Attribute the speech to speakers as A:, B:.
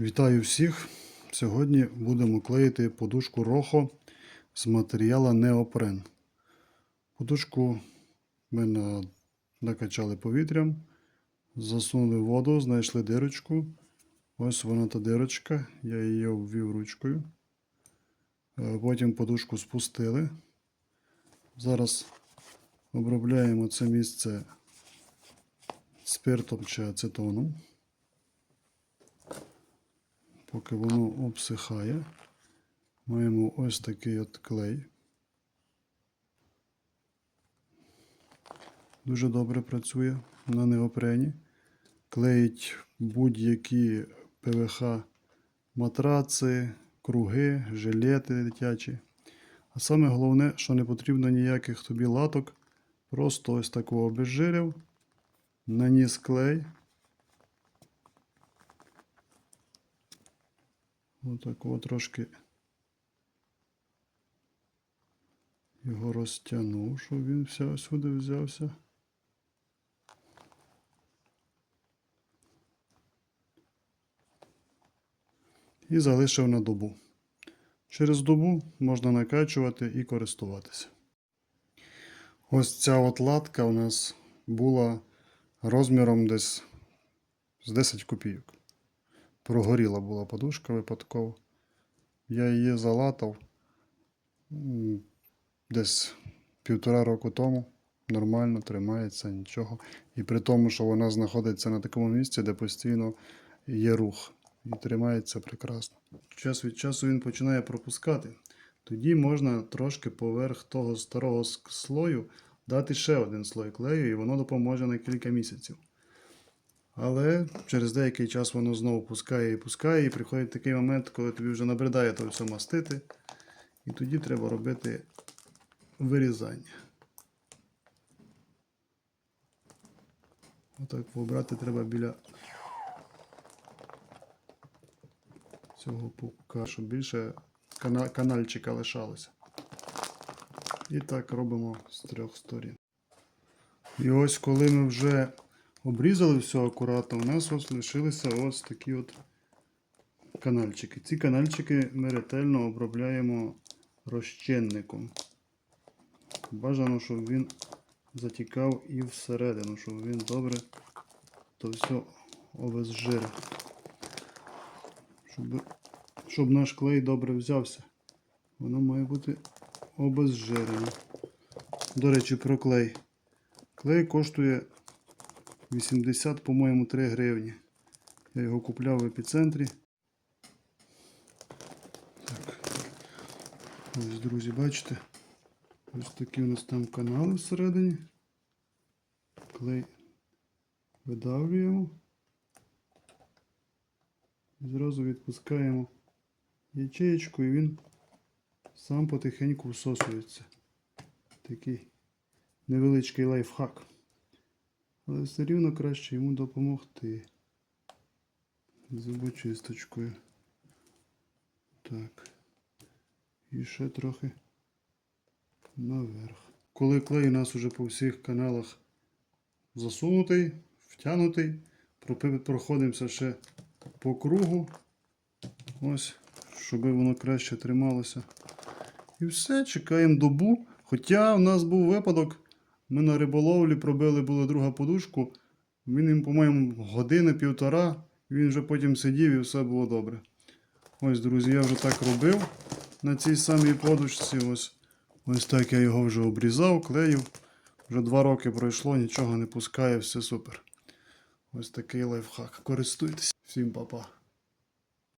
A: Вітаю всіх! Сьогодні будемо клеїти подушку Рохо з матеріалу неопрен. Подушку ми накачали повітрям, засунули воду, знайшли дирочку. Ось вона та дирочка, я її обвів ручкою. Е, Потім подушку спустили. Зараз обробляємо це місце спиртом чи ацетоном. Поки воно обсихає, маємо ось такий от клей. Дуже добре працює на неопрені. Клеїть будь-які ПВХ матраци, круги, жилети дитячі. А саме головне, що не потрібно ніяких тобі латок. Просто ось такого обезжирив, наніс клей. Отакого трошки його розтягнув, щоб він вся сюди взявся. І залишив на добу. Через добу можна накачувати і користуватися. Ось ця от латка у нас була розміром десь з 10 копійок прогоріла була подушка випадково. Я її залатав десь півтора року тому. Нормально тримається, нічого. І при тому, що вона знаходиться на такому місці, де постійно є рух. І тримається прекрасно. Час від часу він починає пропускати. Тоді можна трошки поверх того старого слою дати ще один слой клею, і воно допоможе на кілька місяців. Але через деякий час воно знову пускає і пускає, і приходить такий момент, коли тобі вже набридає то все мастити. І тоді треба робити вирізання. Отак побрати треба біля цього пука, щоб більше кана- канальчика лишалося. І так робимо з трьох сторін. І ось коли ми вже обрізали все акуратно, у нас ось лишилися ось такі от канальчики. Ці канальчики ми ретельно обробляємо розчинником. Бажано, щоб він затікав і всередину, щоб він добре то все обезжирив. Щоб, щоб наш клей добре взявся. Воно має бути обезжирене. До речі, про клей. Клей коштує 80, по-моєму, 3 гривні. Я його купляв в епіцентрі. Так. Ось, друзі, бачите? Ось такі у нас там канали всередині. Клей видавлюємо. І зразу відпускаємо ячеєчку і він сам потихеньку всосується. Такий невеличкий лайфхак. Але все рівно краще йому допомогти. Зубочисточкою. Так. І ще трохи наверх. Коли клей у нас уже по всіх каналах засунутий, втягнутий, проходимося ще по кругу. Ось, щоб воно краще трималося. І все, чекаємо добу. Хоча в нас був випадок, ми на риболовлі пробили була друга подушку. Він їм, по-моєму, години півтора. Він вже потім сидів і все було добре. Ось, друзі, я вже так робив на цій самій подушці. Ось, ось так я його вже обрізав, клеїв. Вже два роки пройшло, нічого не пускає, все супер. Ось такий лайфхак. Користуйтесь. Всім па-па.